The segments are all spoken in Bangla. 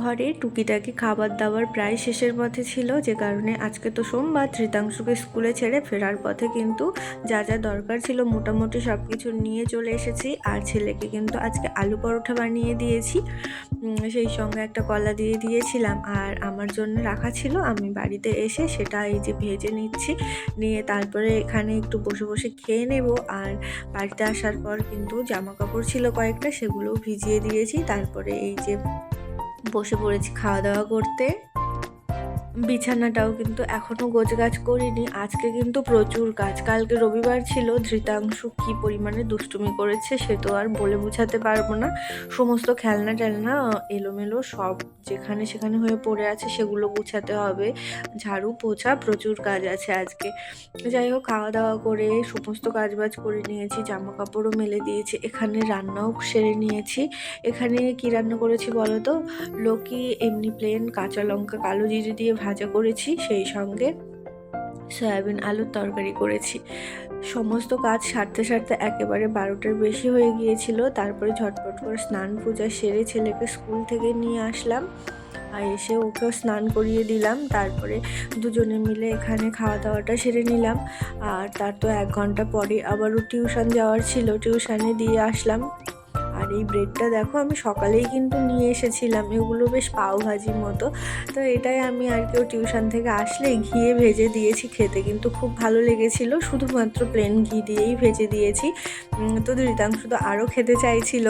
ঘরে টুকিটাকি খাবার দাবার প্রায় শেষের পথে ছিল, যে কারণে আজকে তো সোমবার ধৃতাংশুকে স্কুলে ছেড়ে ফেরার পথে কিন্তু যা যা দরকার ছিল মোটামুটি সব কিছু নিয়ে চলে এসেছি। আর ছেলেকে কিন্তু আজকে আলু পরোটা বানিয়ে দিয়েছি। সেই সঙ্গে একটা কলা দিয়ে দিয়েছিলাম। আর আমার জন্য রাখা ছিল, আমি বাড়িতে এসে সেটা এই যে ভেজে নিচ্ছি। নিয়ে তারপরে এখানে একটু বসে বসে খেয়ে নেব। আর বাড়িতে আসার পর কিন্তু জামা কাপড় ছিল কয়েকটা, সেগুলোও ভিজিয়ে দিয়েছি। তারপরে এই যে বসে পড়েছি খাওয়া দাওয়া করতে। বিছানাটাও কিন্তু এখনও গোছগাছ করিনি। আজকে কিন্তু প্রচুর কাজ কালকে রবিবার ছিল, ধৃতাংশু কি পরিমাণে দুষ্টুমি করেছে সে তো আর বলে বোঝাতে পারব না। সমস্ত খেলনা টেলনা, এলোমেলো সব যেখানে সেখানে হয়ে পড়ে আছে সেগুলো গুছাতে হবে। ঝাড়ু পোছা, প্রচুর কাজ আছে আজকে। যাই হোক, খাওয়া দাওয়া করে সমস্ত কাজবাজ করে নিয়েছি জামা কাপড়ও মেলে দিয়েছি, এখানে রান্নাও সেরে নিয়েছি। এখানে কি রান্না করেছি বলো তো? লোকি এমনি প্লেন কাঁচা লঙ্কা, কালো জিরে দিয়ে ভাজা করেছি, সেই সঙ্গে সয়াবিন আলুর তরকারি করেছি। সমস্ত কাজ সারতে সারতে একেবারে বারোটার বেশি হয়ে গিয়েছিল। তারপরে ঝটপট করে স্নান পূজা সেরে ছেলেকে স্কুল থেকে নিয়ে আসলাম। আর এসে ওকেও স্নান করিয়ে দিলাম। তারপরে দুজনে মিলে এখানে খাওয়া দাওয়াটা সেরে নিলাম। আর তার তো এক ঘণ্টা পরে আবারও টিউশন যাওয়ার ছিল। টিউশনে দিয়ে আসলাম। এই ব্রেডটা দেখো, আমি সকালেই কিন্তু নিয়ে এসেছিলাম। এগুলো বেশ পাও ভাজির মতো। তো এটাই আমি আর কেউ টিউশন থেকে আসলে ঘিয়ে ভেজে দিয়েছি খেতে। কিন্তু খুব ভালো লেগেছিল, শুধুমাত্র প্লেন ঘি দিয়েই ভেজে দিয়েছি। তো রীতাংশু তো আরও খেতে চাইছিল।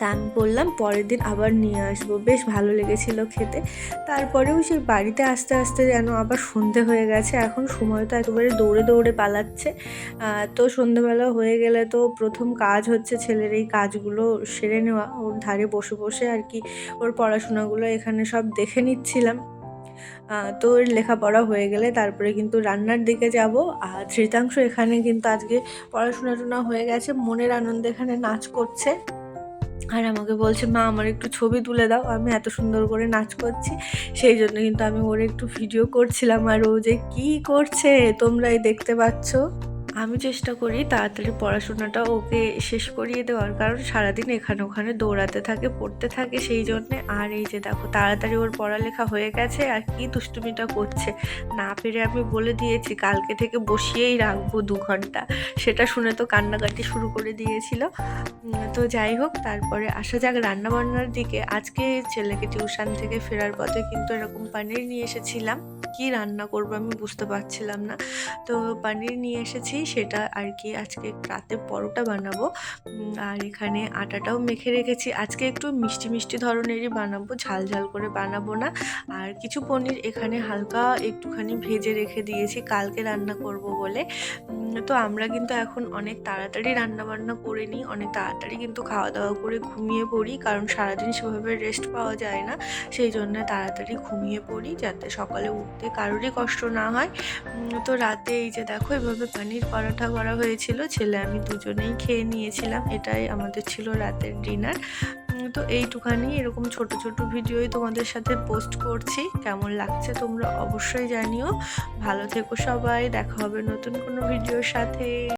তা বললাম, পরের দিন আবার নিয়ে আসব। বেশ ভালো লেগেছিল খেতে। তারপরেও সেই বাড়িতে আস্তে আস্তে যেন আবার সন্ধে হয়ে গেছে। এখন সময় তো একেবারে দৌড়ে দৌড়ে পালাচ্ছে। তো সন্ধেবেলা হয়ে গেলে তো প্রথম কাজ হচ্ছে ছেলের এই কাজগুলো সেরে নেওয়া। ওর ধারে বসে বসে আর কি ওর পড়াশোনাগুলো এখানে সব দেখে নিচ্ছিলাম। তো ওর লেখাপড়া হয়ে গেলে তারপরে কিন্তু রান্নার দিকে যাব। আর ধৃতাংশ এখানে কিন্তু আজকে পড়াশোনা টনা হয়ে গেছে। মনের আনন্দে এখানে নাচ করছে। আর আমাকে বলছে, মা, আমার একটু ছবি তুলে দাও, আমি এত সুন্দর করে নাচ করছি। সেই জন্য কিন্তু আমি ওর একটু ভিডিও করছিলাম। আর ও যে, কী করছে? তোমরাই দেখতে পাচ্ছ। আমি চেষ্টা করি তাড়াতাড়ি পড়াশোনাটা ওকে শেষ করিয়ে দেওয়ার, কারণ সারাদিন এখানে ওখানে দৌড়াতে থাকে, পড়তে থাকে, সেই জন্যে আর এই যে দেখো তাড়াতাড়ি ওর পড়ালেখা হয়ে গেছে আর কি দুষ্টুমিটা করছে। না পেরে আমি বলে দিয়েছি, কালকে থেকে বসিয়েই রাখব দু ঘণ্টা। সেটা শুনে তো কান্নাকাটি শুরু করে দিয়েছিল। তো যাই হোক, তারপরে আসা যাক রান্না বান্নার দিকে। আজকে ছেলেকে টিউশন থেকে ফেরার পথে কিন্তু এরকম পানির নিয়ে এসেছিলাম। কি রান্না করব আমি বুঝতে পারছিলাম না। তো পানির নিয়ে এসেছি, সেটা আর কি আজকে রাতে পরোটা বানাবো। আর এখানে আটাটাও মেখে রেখেছি। আজকে একটু মিষ্টি মিষ্টি ধরনেরই বানাবো, ঝাল ঝাল করে বানাবো না। আর কিছু পনির এখানে হালকা একটুখানি ভেজে রেখে দিয়েছি, কালকে রান্না করব বলে। তো আমরা কিন্তু এখন অনেক তাড়াতাড়ি রান্না বান্না করে নিই, অনেক তাড়াতাড়ি কিন্তু খাওয়া দাওয়া করে ঘুমিয়ে পড়ি, কারণ সারাদিন সেভাবে রেস্ট পাওয়া যায় না। সেই জন্য তাড়াতাড়ি ঘুমিয়ে পড়ি, যাতে সকালে উঠতে কারোরই কষ্ট না হয়। তো রাতে এই যে দেখো, এভাবে পানির পরোটা করা হয়েছিল। ছেলে আমি দুজনেই খেয়ে নিয়েছিলাম। এটাই আমাদের ছিল রাতের ডিনার। তো এইটুখানি এরকম ছোট ছোট ভিডিওই তোমাদের সাথে পোস্ট করছি। কেমন লাগছে তোমরা অবশ্যই জানিও। ভালো থেকো সবাই। দেখা হবে নতুন কোনো ভিডিওর সাথে।